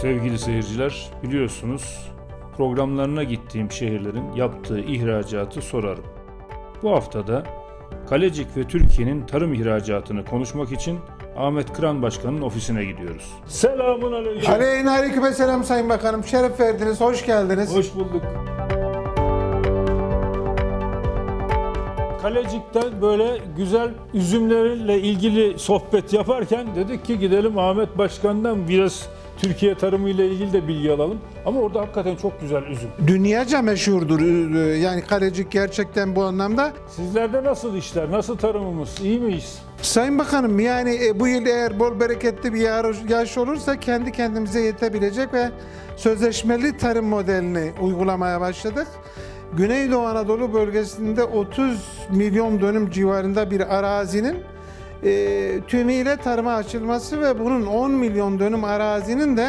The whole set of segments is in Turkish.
Sevgili seyirciler, biliyorsunuz programlarına gittiğim şehirlerin yaptığı ihracatı sorarım. Bu haftada Kalecik ve Türkiye'nin tarım ihracatını konuşmak için Ahmet Kıran Başkan'ın ofisine gidiyoruz. Selamun aleyküm. Aleyhine aleyküm selam Sayın Bakanım. Şeref verdiniz, hoş geldiniz. Hoş bulduk. Kalecik'ten böyle güzel üzümlerle ilgili sohbet yaparken dedik ki gidelim Ahmet Başkan'dan biraz Türkiye tarımı ile ilgili de bilgi alalım. Ama orada hakikaten çok güzel üzüm. Dünyaca meşhurdur. Ee, Yani Kalecik gerçekten bu anlamda. Sizlerde nasıl işler? Nasıl tarımımız? İyi miyiz? Sayın Bakanım yani e, bu yıl eğer bol bereketli bir yağış olursa kendi kendimize yetebilecek ve sözleşmeli tarım modelini uygulamaya başladık. Güneydoğu Anadolu bölgesinde 30 milyon dönüm civarında bir arazinin e, tümüyle tarıma açılması ve bunun 10 milyon dönüm arazinin de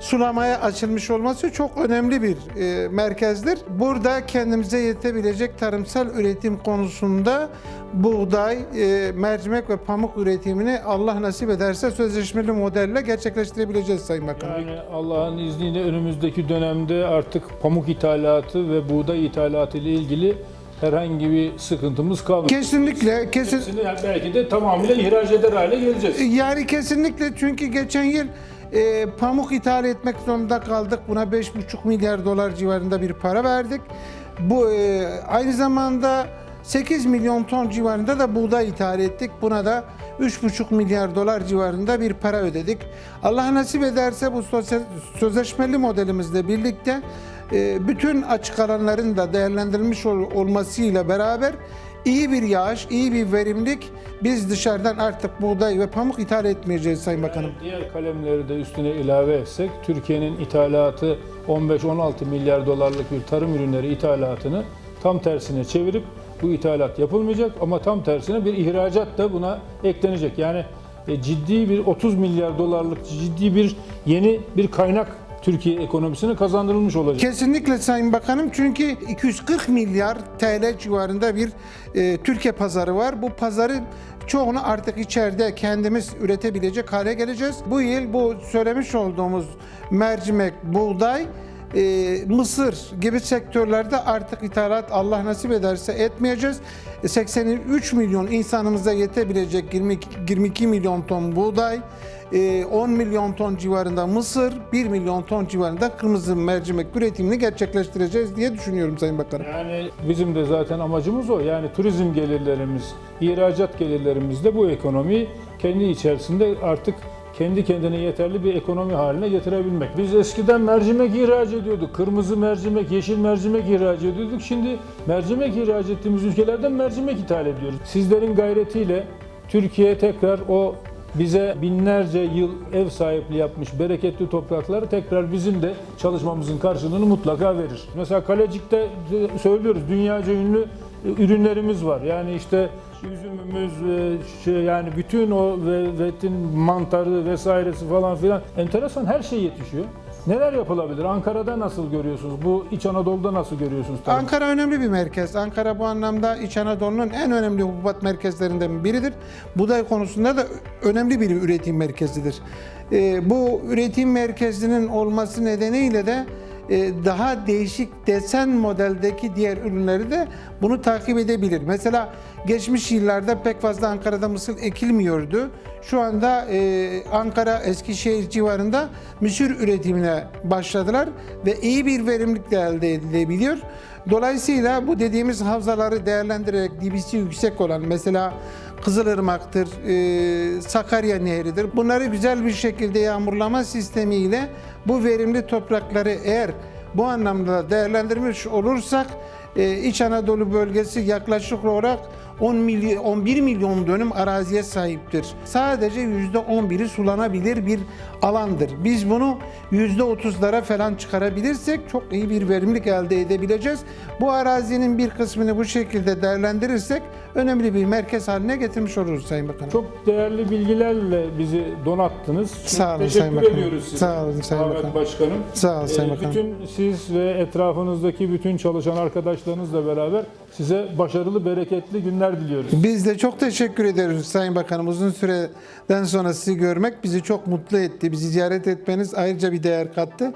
sulamaya açılmış olması çok önemli bir e, merkezdir. Burada kendimize yetebilecek tarımsal üretim konusunda buğday, e, mercimek ve pamuk üretimini Allah nasip ederse sözleşmeli modelle gerçekleştirebileceğiz Sayın Bakanım. Yani Allah'ın izniyle önümüzdeki dönemde artık pamuk ithalatı ve buğday ithalatı ile ilgili herhangi bir sıkıntımız kalmıyor. Kesinlikle, kesin, Hepsini belki de tamamıyla ihraç eder hale geleceğiz. Yani kesinlikle çünkü geçen yıl e, pamuk ithal etmek zorunda kaldık. Buna 5,5 milyar dolar civarında bir para verdik. Bu e, aynı zamanda 8 milyon ton civarında da buğday ithal ettik. Buna da 3,5 milyar dolar civarında bir para ödedik. Allah nasip ederse bu sözleşmeli modelimizle birlikte e, bütün açık alanların da değerlendirilmiş ol- olmasıyla beraber iyi bir yağış, iyi bir verimlilik biz dışarıdan artık buğday ve pamuk ithal etmeyeceğiz Sayın Bakanım. Diğer kalemleri de üstüne ilave etsek Türkiye'nin ithalatı 15-16 milyar dolarlık bir tarım ürünleri ithalatını tam tersine çevirip bu ithalat yapılmayacak ama tam tersine bir ihracat da buna eklenecek. Yani e, ciddi bir 30 milyar dolarlık ciddi bir yeni bir kaynak Türkiye ekonomisine kazandırılmış olacak. Kesinlikle Sayın Bakanım çünkü 240 milyar TL civarında bir e, Türkiye pazarı var. Bu pazarı çoğunu artık içeride kendimiz üretebilecek hale geleceğiz. Bu yıl bu söylemiş olduğumuz mercimek, buğday, e, mısır gibi sektörlerde artık ithalat Allah nasip ederse etmeyeceğiz. E, 83 milyon insanımıza yetebilecek 20 22 milyon ton buğday, e, 10 milyon ton civarında mısır, 1 milyon ton civarında kırmızı mercimek üretimini gerçekleştireceğiz diye düşünüyorum Sayın Bakanım. Yani bizim de zaten amacımız o. Yani turizm gelirlerimiz, ihracat gelirlerimiz de bu ekonomiyi kendi içerisinde artık kendi kendine yeterli bir ekonomi haline getirebilmek. Biz eskiden mercimek ihraç ediyorduk. Kırmızı mercimek, yeşil mercimek ihraç ediyorduk. Şimdi mercimek ihraç ettiğimiz ülkelerden mercimek ithal ediyoruz. Sizlerin gayretiyle Türkiye tekrar o bize binlerce yıl ev sahipliği yapmış bereketli toprakları tekrar bizim de çalışmamızın karşılığını mutlaka verir. Mesela Kalecik'te söylüyoruz dünyaca ünlü ürünlerimiz var. Yani işte üzümümüz, e, şey yani bütün o ve vetin mantarı vesairesi falan filan enteresan her şey yetişiyor. Neler yapılabilir? Ankara'da nasıl görüyorsunuz? Bu İç Anadolu'da nasıl görüyorsunuz? tarımı? Ankara önemli bir merkez. Ankara bu anlamda İç Anadolu'nun en önemli hububat merkezlerinden biridir. Buğday konusunda da önemli bir üretim merkezidir. Ee, bu üretim merkezinin olması nedeniyle de e, daha değişik desen modeldeki diğer ürünleri de bunu takip edebilir. Mesela geçmiş yıllarda pek fazla Ankara'da mısır ekilmiyordu. Şu anda e, Ankara, Eskişehir civarında mısır üretimine başladılar ve iyi bir verimlilik de elde edilebiliyor. Dolayısıyla bu dediğimiz havzaları değerlendirerek dibisi yüksek olan mesela Kızılırmak'tır, e, Sakarya Nehri'dir. Bunları güzel bir şekilde yağmurlama sistemiyle bu verimli toprakları eğer bu anlamda değerlendirmiş olursak e, İç Anadolu bölgesi yaklaşık olarak 10 milyon, 11 milyon dönüm araziye sahiptir. Sadece %11'i sulanabilir bir alandır. Biz bunu %30'lara falan çıkarabilirsek çok iyi bir verimlilik elde edebileceğiz. Bu arazinin bir kısmını bu şekilde değerlendirirsek önemli bir merkez haline getirmiş oluruz Sayın Bakanım. Çok değerli bilgilerle bizi donattınız. Çok Sağ olun Teşekkür Sayın Bakanım. ediyoruz size. Sağ olun Sayın Ahmet Bakanım. Başkanım. Sağ olun Sayın Ee, Bakanım. Bütün siz ve etrafınızdaki bütün çalışan arkadaşlarınızla beraber size başarılı, bereketli günler diliyoruz. Biz de çok teşekkür ederiz Sayın Bakanım. Uzun süreden sonra sizi görmek bizi çok mutlu etti. Bizi ziyaret etmeniz ayrıca bir değer kattı.